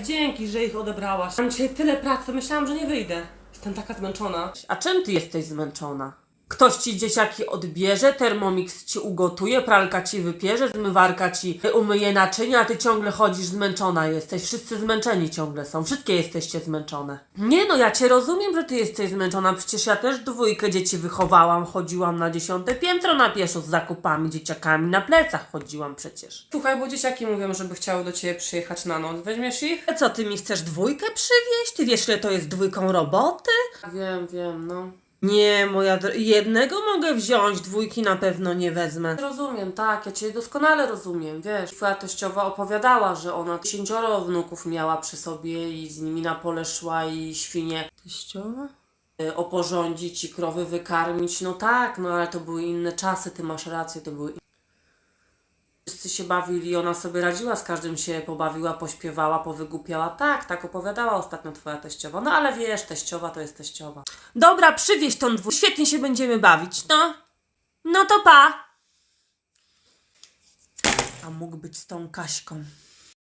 Dzięki, że ich odebrałaś. Mam dzisiaj tyle pracy, myślałam, że nie wyjdę. Jestem taka zmęczona. A czym ty jesteś zmęczona? Ktoś ci dzieciaki odbierze, termomix ci ugotuje, pralka ci wypierze, zmywarka ci umyje naczynia, a ty ciągle chodzisz zmęczona jesteś. Wszyscy zmęczeni ciągle są. Wszystkie jesteście zmęczone. Nie no, ja cię rozumiem, że ty jesteś zmęczona. Przecież ja też dwójkę dzieci wychowałam. Chodziłam na dziesiąte piętro na pieszo z zakupami, dzieciakami na plecach chodziłam przecież. Słuchaj, bo dzieciaki mówią, żeby chciały do ciebie przyjechać na noc. Weźmiesz ich? Co, ty mi chcesz dwójkę przywieźć? Ty wiesz, ile to jest dwójką roboty? Wiem, wiem, no. Nie, moja dro- jednego mogę wziąć, dwójki na pewno nie wezmę. Rozumiem, tak, ja cię doskonale rozumiem, wiesz. Twoja teściowa opowiadała, że ona dziesięcioro wnuków miała przy sobie i z nimi na pole szła i świnie Teściowa? y, oporządzić i krowy wykarmić. No tak, no ale to były inne czasy, ty masz rację, to były Wszyscy się bawili, ona sobie radziła, z każdym się pobawiła, pośpiewała, powygłupiała. Tak, tak opowiadała ostatnio twoja teściowa. No ale wiesz, teściowa to jest teściowa. Dobra, przywieź tą dwóch. Świetnie się będziemy bawić, no. No to pa. A mógł być z tą Kaśką.